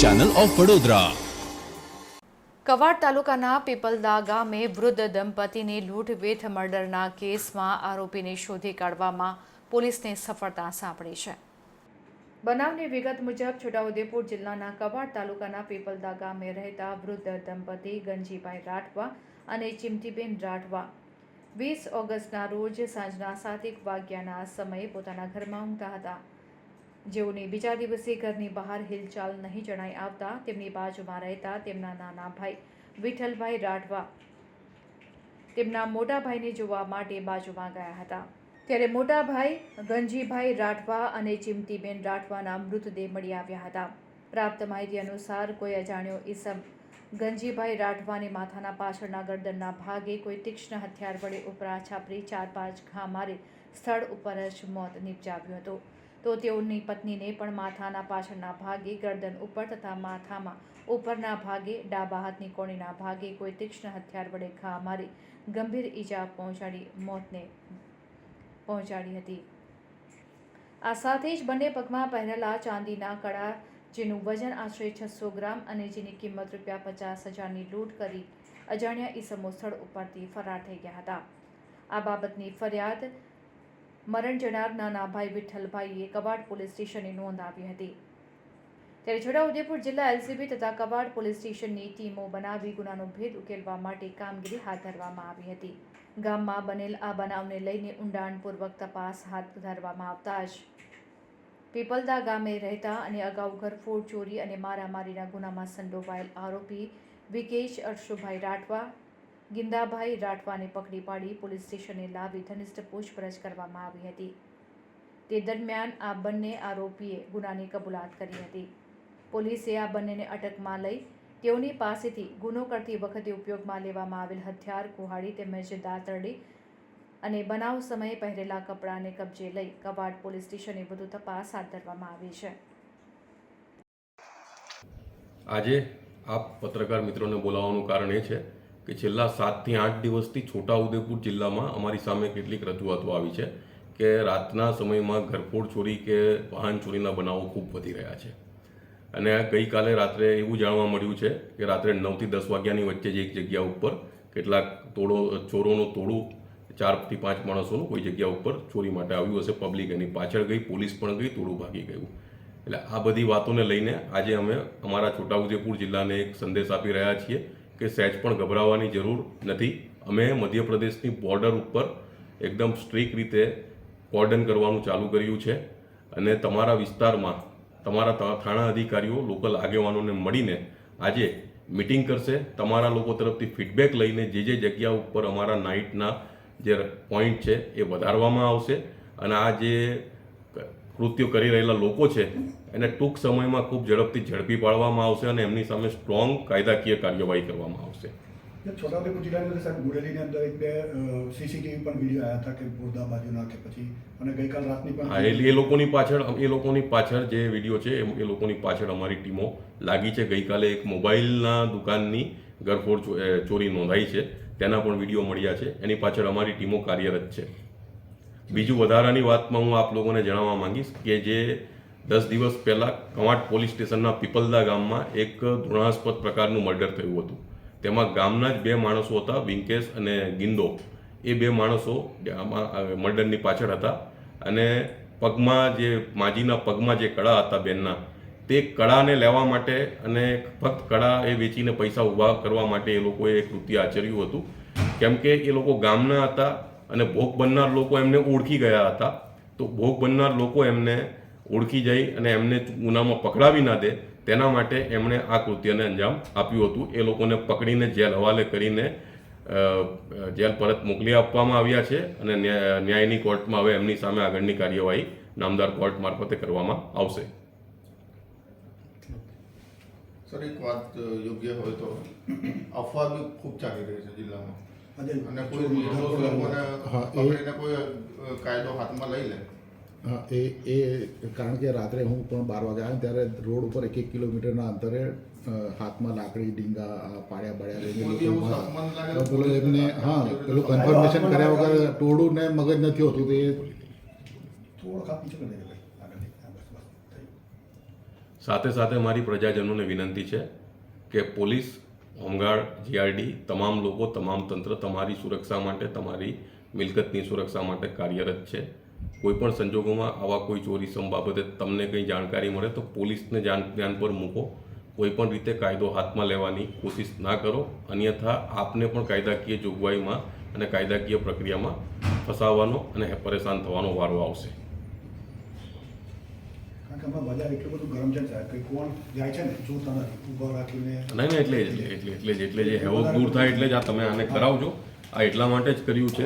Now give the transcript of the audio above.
Channel of Vadodara Quad તાલુકાના પીપલદા ગામે વૃદ્ધ દંપતીની લૂંટવેઠ મર્ડરના કેસમાં આરોપીને શોધી કાઢવામાં પોલીસને સફળતા સાંપડી છે. બનાવની વિગત મુજબ છોટાઉદેપુર જિલ્લાના કવાડ તાલુકાના પીપલદા ગામે રહેતા વૃદ્ધ દંપતી ગંજીભાઈ રાઠવા અને ચિમટીબેન રાઠવા વીસ ઓગસ્ટના રોજ સાંજના સાતેક વાગ્યાના સમયે પોતાના ઘરમાં ઊંઘતા હતા. જેઓને બીજા દિવસે ઘરની બહાર હિલચાલ નહીં જણાઈ આવતા તેમની બાજુમાં રહેતા તેમના નાના ભાઈ વિઠ્ઠલભાઈ રાઠવા તેમના મોટા ભાઈને જોવા માટે બાજુમાં ગયા હતા. ત્યારે મોટા ભાઈ ગંજીભાઈ રાઠવા અને ચિમટીબેન રાઠવાના મૃતદેહ મળી આવ્યા હતા. પ્રાપ્ત માહિતી અનુસાર કોઈ અજાણ્યો ઈસમ, ગંજીભાઈ રાઠવાને માથાના પાછળના ગરદનના ભાગે કોઈ તીક્ષ્ણ હથિયાર વડે ઉપરા છાપરી ચાર પાંચ ઘા મારી સ્થળ ઉપર જ મોત નિપજાવ્યું હતું. તો તેઓની પત્નીને પણ માથાના પાછળના ભાગે ગરદન ઉપર તથા માથામાં ઉપરના ભાગે ડાબા હાથની કોણીના ભાગે કોઈ તીક્ષ્ણ હથિયાર વડે ઘા મારી ગંભીર ઈજા પહોંચાડી, મોતને પહોંચાડી હતી. આ સાથે જ બંને પગમાં પહેરેલા ચાંદીના કડા જેનું વજન આશરે છસો ગ્રામ અને જેની કિંમત રૂપિયા પચાસ હજારની લૂંટ કરી અજાણ્યા ઈસમો સ્થળ ઉપરથી ફરાર થઈ ગયા હતા. આ બાબતની ફરિયાદ મરણ જનાર નાના ભાઈ વિઠ્ઠલભાઈએ કબાડ પોલીસ સ્ટેશને નોંધાવી હતી. ત્યારે છોટાઉદેપુર જિલ્લા એલસીબી તથા કબાડ પોલીસ સ્ટેશનની ટીમો બનાવી ગુનાનો ભેદ ઉકેલવા માટે કામગીરી હાથ ધરવામાં આવી હતી. ગામમાં બનેલ આ બનાવને લઈને ઊંડાણપૂર્વક તપાસ હાથ ધરવામાં આવતા જ પીપલદા ગામે રહેતા અને અગાઉ ઘરફોડ ચોરી અને મારામારીના ગુનામાં સંડોવાયેલ આરોપી વિકેશ અર્શુભાઈ રાઠવા ગિંદાભાઈ રાઠવાને પકડી પાડી પોલીસ સ્ટેશને લાવી ઘનિષ્ઠ પૂછપરછ કરવામાં આવી હતી. તે દરમિયાન આ બંને આરોપીએ ગુનાની કબૂલાત કરી હતી. પોલીસે આ બંનેને અટકમાં લઈ તેઓની પાસેથી ગુનો કરતી વખતે ઉપયોગમાં લેવામાં આવેલ હથિયાર, કુહાડી તેમજ દાતરડી અને બનાવ સમયે પહેરેલા કપડાને કબજે લઈ કવાડ પોલીસ સ્ટેશને વધુ તપાસ હાથ ધરવામાં આવી છે. આજે આપ પત્રકાર મિત્રોને બોલાવવાનું કારણ એ છે કે છેલ્લા સાતથી આઠ દિવસથી છોટાઉદેપુર જિલ્લામાં અમારી સામે કેટલીક રજૂઆતો આવી છે કે રાતના સમયમાં ઘરફોડ ચોરી કે વાહન ચોરીના બનાવો ખૂબ વધી રહ્યા છે. અને ગઈકાલે રાત્રે એવું જાણવા મળ્યું છે કે રાત્રે નવથી દસ વાગ્યાની વચ્ચે જ એક જગ્યા ઉપર કેટલાક તોડો, ચોરોનું તોડું, ચારથી પાંચ માણસોનું કોઈ જગ્યા ઉપર ચોરી માટે આવ્યું હશે. પબ્લિક એની પાછળ ગઈ, પોલીસ પણ ગઈ, તોડું ભાગી ગયું. એટલે આ બધી વાતોને લઈને આજે અમે અમારા છોટાઉદેપુર જિલ્લાને એક સંદેશ આપી રહ્યા છીએ કે સહેજ પણ ગભરાવાની જરૂર નથી. અમે મધ્યપ્રદેશની બોર્ડર ઉપર એકદમ સ્ટ્રીક રીતે કોર્ડન કરવાનું ચાલુ કર્યું છે અને તમારા વિસ્તારમાં તમારા થાણા અધિકારીઓ, લોકલ આગેવાનોને મળીને આજે મિટિંગ કરશે. તમારા લોકો તરફથી ફીડબેક લઈને જે જે જગ્યા ઉપર અમારા નાઇટના જે પોઈન્ટ છે એ વધારવામાં આવશે. અને આ જે કૃત્યો કરી રહેલા લોકો છે એને ટૂંક સમયમાં ખૂબ ઝડપથી ઝડપી પાડવામાં આવશે અને એમની સામે સ્ટ્રોંગ કાયદાકીય કાર્યવાહી કરવામાં આવશે. છોટાઉદેપુર જિલ્લાની અંદર સાહેબ ગુડેલીની અંદર એક બે સીસીટીવી પણ વીડિયો આવ્યા હતા કે બોરદા બાજુના કે પછી અને ગઈકાલ રાતની પણ હા એ લોકોની પાછળ એ લોકોની પાછળ જે વીડિયો છે એ એ લોકોની પાછળ અમારી ટીમો લાગી છે. ગઈકાલે એક મોબાઈલના દુકાનની ગરફોડ ચોરી નોંધાઈ છે. તેના પણ વીડિયો મળ્યા છે. એની પાછળ અમારી ટીમો કાર્યરત છે. બીજું વધારાની વાતમાં હું આપ લોકોને જણાવવા માંગીશ કે જે દસ દિવસ પહેલાં કવાંટ પોલીસ સ્ટેશનના પીપલદા ગામમાં એક ધૃણાસ્પદ પ્રકારનું મર્ડર થયું હતું. તેમાં ગામના જ બે માણસો હતા, વિંકેશ અને ગિંદો. એ બે માણસો મર્ડરની પાછળ હતા અને પગમાં જે, માજીના પગમાં જે કળા હતા બેનના, તે કળાને લેવા માટે અને ફક્ત કળા એ વેચીને પૈસા ઊભા કરવા માટે એ લોકોએ કૃત્ય આચર્યું હતું. કેમ કે એ લોકો ગામના હતા અને ભોગ બનનાર લોકો એમને ઓળખી ગયા હતા. તો ભોગ બનનાર લોકો એમને ઓળખી જાય અને એમને ગુનામાં પકડાવી ના દે તેના માટે એમણે આ કૃત્યને અંજામ આપ્યું હતું. એ લોકોને પકડીને જેલ હવાલે કરીને જેલ પરત મોકલી આપવામાં આવ્યા છે અને ન્યાયની કોર્ટમાં હવે એમની સામે આગળની કાર્યવાહી નામદાર કોર્ટ મારફતે કરવામાં આવશે. સર એક વાત યોગ્ય હોય તો. અફવા બી ખૂબ ચાલી રહી છે જિલ્લામાં. અને કોઈ લોકોને કોઈ કાયદો હાથમાં લઈ લે. એ એ કારણ કે રાત્રે હું પણ બાર વાગે આવ્યો ત્યારે રોડ ઉપર એક એક કિલોમીટરના અંતરે હાથમાં લાકડી ડીંગા પાડ્યા બાળ્યા લઈને પેલું એમને હા પેલું કન્ફર્મેશન કર્યા વગર ટોળું ને મગજ નથી હોતું તો. સાથે સાથે મારી પ્રજાજનોને વિનંતી છે કે પોલીસ હોમગાર્ડ જીઆરડી તમામ લોકો તમામ તંત્ર તમારી સુરક્ષા માટે તમારી મિલકતની સુરક્ષા માટે કાર્યરત છે. કોઈ પણ સંજોગોમાં આવા કોઈ ચોરીસમ બાબતે તમને કંઈ જાણકારી મળે તો પોલીસને જાણ ધ્યાન પર મૂકો કોઈ પણ રીતે કાયદો હાથમાં લેવાની કોશિશ ના કરો અન્યથા આપને પણ કાયદાકીય જોગવાઈમાં અને કાયદાકીય પ્રક્રિયામાં ફસાવાનો અને પરેશાન થવાનો વારો આવશે નહીં એટલે એટલે એટલે એટલે જ એટલે જે હેવક દૂર થાય એટલે જ આ તમે આને કરાવજો આ એટલા માટે જ કર્યું છે